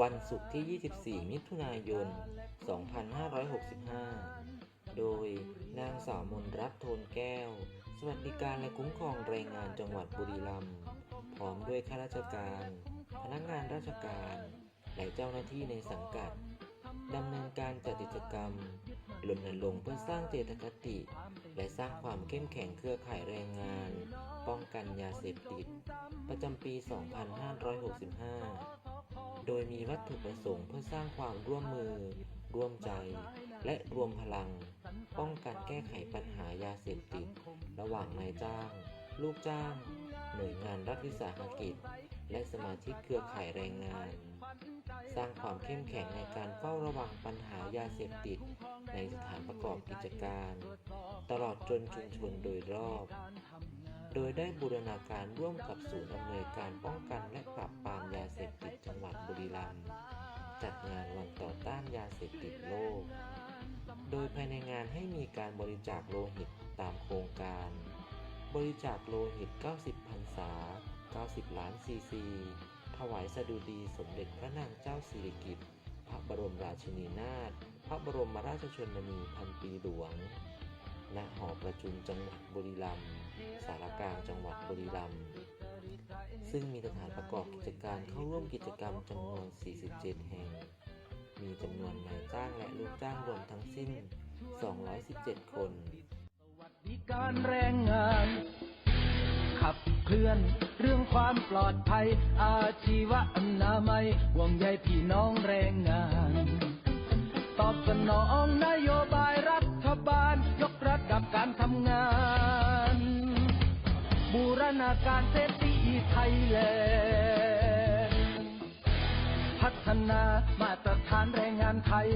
วันศุกร์ที่ 24 มิถุนายน 2565 โดยนางสาวมนรัตน์โทนแก้ว สวัสดิการและคุ้มครองแรงงานจังหวัดบุรีรัมย์ พร้อมด้วยข้าราชการ พนักงานราชการ และเจ้าหน้าที่ในสังกัดดำเนินการจัดกิจกรรมรณรงค์เพื่อสร้างเจตคติ และสร้างความเข้มแข็งเครือข่ายแรงงาน ป้องกันยาเสพติด ประจำปี 2565 โดยมีวัตถุประสงค์เพื่อสร้างความร่วมมือ ร่วมใจ และรวมพลัง ป้องกันแก้ไขปัญหายาเสพติด ระหว่างนายจ้าง ลูกจ้าง หน่วยงานรัฐวิสาหกิจ และสมาชิกเครือข่ายแรงงาน สร้างความเข้มแข็งในการเฝ้าระวังปัญหายาเสพติด ในสถานประกอบกิจการ ตลอดจนชุมชนโดยรอบโดยได้บูรณาการร่วมกับศูนย์อำนวยการป้องกันและปราบปรามยาเสพติด จัดงานวันต่อต้านยาเสพติดโลก โดยภายในงานให้มีการบริจาคโลหิตตามโครงการ บริจาคโลหิต 90พรรษา 90 ล้านซีซี ถวายสดุดีสมเด็จพระนางเจ้าสิริกิติ์ พระบรมราชินีนาถ พระบรมราชชนนีพันปีหลวง ณ หอประชุมจังหวัดบุรีรัมย์ สารกลางจังหวัดบุรีรัมย์ ซึ่งมีสถานประกอบกิจการเข้าร่วมกิจกรรมจำนวน 47 แห่ง มีจำนวนนายจ้างและลูกจ้างรวมทั้งสิ้น 217 คน สวัสดิการแรงงาน ขับเคลื่อนเรื่องความปลอดภัย อาชีวะอนามัยห่วงใยพี่น้องแรงงาน ตอบสนองนโยบายรัฐบาล ยกระดับการทำงาน บูรณาการเซฟตี้ไทยแลนด์พัฒนามาตรฐานแรงงานไทย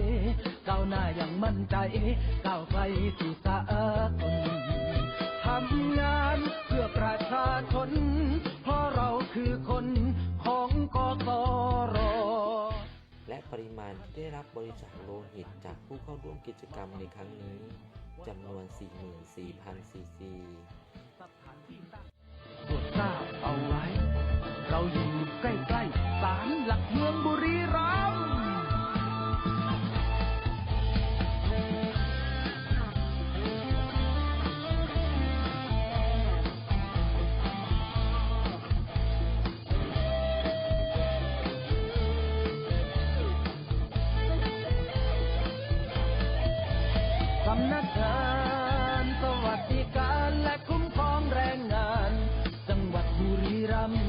ก้าวหน้าอย่างมั่นใจก้าวไกลสู่สากลทำงานเพื่อประชาชนเพราะเราคือคนของกตรและปริมาณที่ได้รับบริจาคโลหิตจากผู้เข้าร่วมกิจกรรมในครั้งนี้จำนวน 44,000 ซีซีำนักงานสวัสดิการและคุ้มครองแรงงาน จังหวัดบุรีรัมย์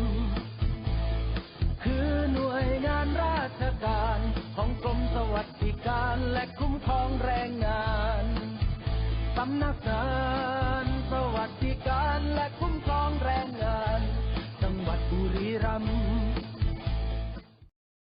คือหน่วยงานราชการของกรมสวัสดิการและคุ้มครองแรงงานสำนักงาน